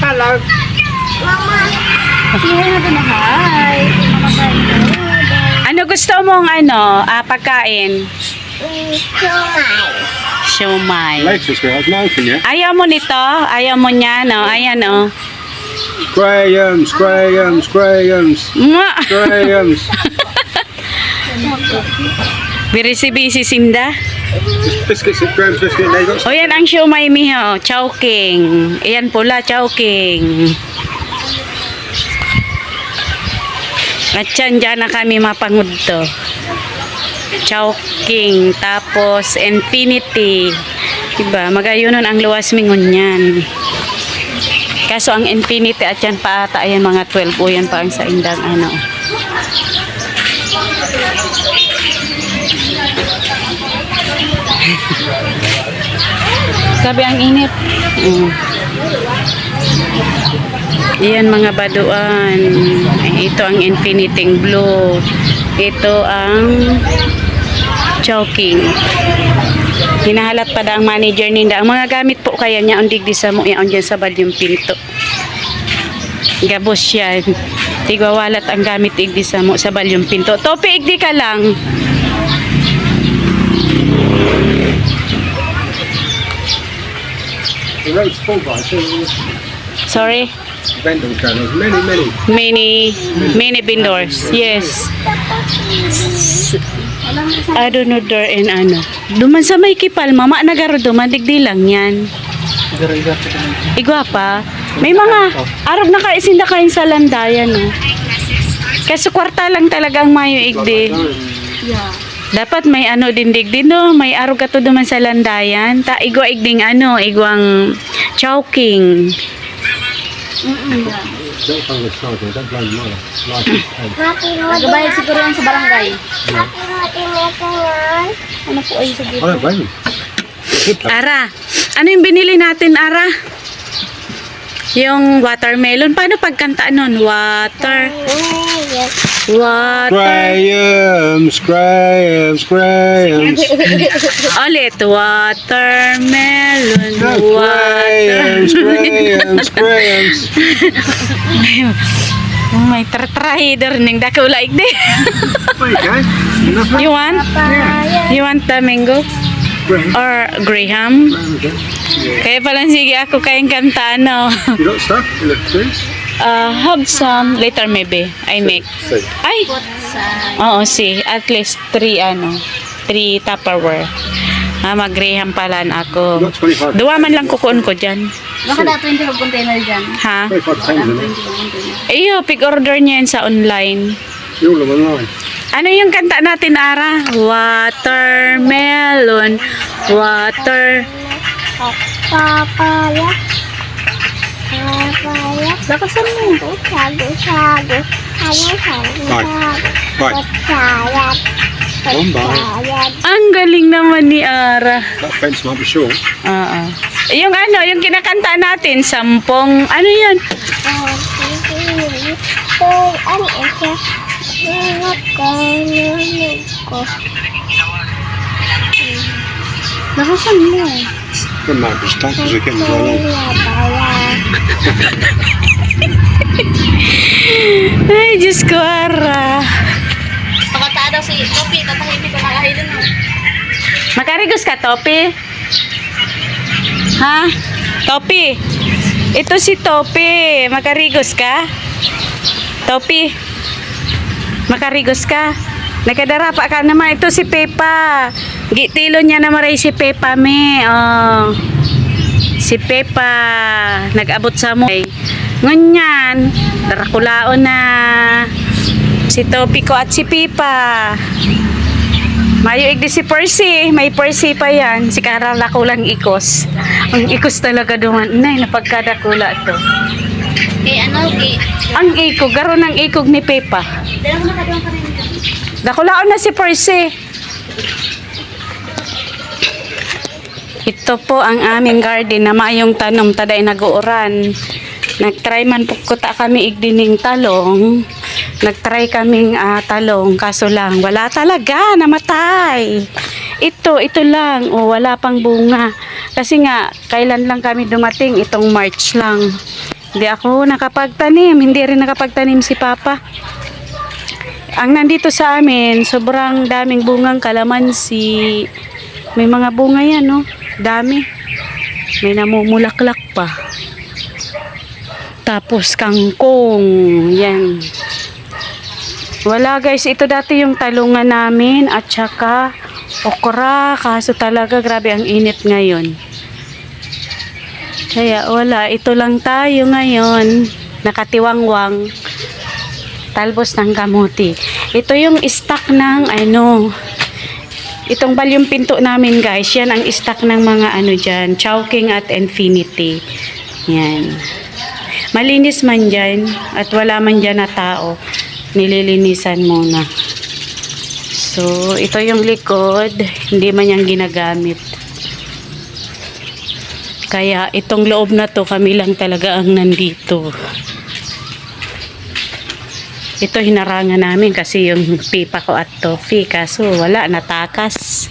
Talag. Mama. Sige na ba na hi? Ano gusto mong ano, ah, pagkain? Siomay. Siomay. Legs. I was knocking you. Ayaw mo nito? Ayaw mo niya, no? Ayan, oh. Grahams, Grahams, Grahams, Mwah! Grahams. Very busy, Simda biscuits, Graham's biscuit. Got O yan ang siomay miho, chowking. Ayan pula, chowking. At yan, dyan na kami mapangod to. Chowking, tapos infinity. Diba, magayunon ang luwas mingon yan. Kaso ang infinity at yan pa ata, ayan mga 12 o yan pa ang sa indang ano. Sabi ang init. Mm. Iyan mga baduan. Ito ang infiniting blue. Ito ang choking. Hinahalat pa ang manager ninda. Ang mga gamit po kaya niya undig di sa mo yan dyan sa balyong pinto. Gabos yan. Tigwawalat ang gamit igdi sa mo sa balyong pinto. Topi igdi ka lang. The road's full by. So Sorry. going on. Many, many. Many, many vendors. Yes. I don't know door and ano. Duman sa may kipal, mama nagaro duman, digdi lang yan. Igwa pa. May mga arog na kaisinda kain sa landayan, no. Kasi kwarta lang talagang mayo igdi. Yeah. Dapat may ano din digdi, no. May arog ato duman sa landayan. Ta igwa igding ano, igwang chowking. Pain. Nagabayad siguro yan sa barangay. Ano po ay sa. Ara, ano yung binili natin, Ara? Yung watermelon. Paano pagkanta nun? Water. Water. Grahams, Grahams, Grahams. Ulit. Watermelon. Grahams, Water. Grahams, Grahams. Oh, may tratrahider ning dakulaig di. There you want? You want the mango? Graham. Or Graham? Yeah. Kaya pala sige ako kayong kanta, no? You got stuff? You look please. Uh, have some later maybe. I make. See. Ay! Oo, si. At least three, ano, three Tupperware. Ah, mag-graham pala na ako. got 25. Duwa man lang kukuon ko dyan. Baka na 20 pag container dyan. Ha? 25 Wala tens in 20 it. pag container. Iyo, pick order niya yan sa online. You're all online. Ano yung kanta natin, Ara? Watermelon. Water. Papaya. Lakasan mo. Sago, sago. Ano, sago, sago. Right. Sayat. One by. Sayat. Ang galing naman ni Ara. That fence might be short. Oo. Yung ano, yung kinakanta natin, sampung, ano yan? Hoy, ano ito? Ko, nunod ko. Lakasan mo. Time because we're getting going on. Papaya. Ay, Diyos ko, Ara. Pakata daw si Kopi. Tatahimik ko nakahay dun. oh. Makarigos ka, Topi? Ha? Topi? Ito si Topi. Makarigos ka? Topi? Makarigos ka? Nagkadarapa ka naman. Ito si Pepa. Gitilo niya na maray si Pepa, me. Oh. Si Pepa. Nag-abot sa mo. Ngunyan. Darakulaon na. Si Topi ko at si Pipa. Mayo igdi si Percy. May Percy pa yan. Si Karala ko lang ikos. Ang ikos talaga duman. Nay, napagkadakula to. Eh, ano, eh. Ang ikog, garo ng ikog ni Pepa. Dakulaon na si Percy. Ito po ang aming garden na mayong tanom taday nag-uuran. Nagtry man po ko ta kami igdining talong. Nagtry kaming ah, talong kaso lang wala talaga namatay. Ito, ito lang. O, wala pang bunga. Kasi nga, kailan lang kami dumating? Itong March lang. Hindi ako nakapagtanim. Hindi rin nakapagtanim si Papa. Ang nandito sa amin, sobrang daming bungang kalamansi. May mga bunga yan, no? Dami. May namumulaklak pa. Tapos kangkong. Yan. Wala guys, ito dati yung talungan namin at saka okra. Kaso talaga grabe ang init ngayon. Kaya wala, ito lang tayo ngayon. Nakatiwangwang. Talbos ng kamuti. Ito yung stock ng ano, itong balyong pinto namin guys. Yan ang stock ng mga ano dyan, Chowking at Infinity. Yan. Malinis man dyan at wala man dyan na tao. Nililinisan muna. So, ito yung likod. Hindi man yan ginagamit. Kaya itong loob na to kami lang talaga ang nandito. Ito hinarangan namin kasi yung pipa ko at tofi kaso wala natakas.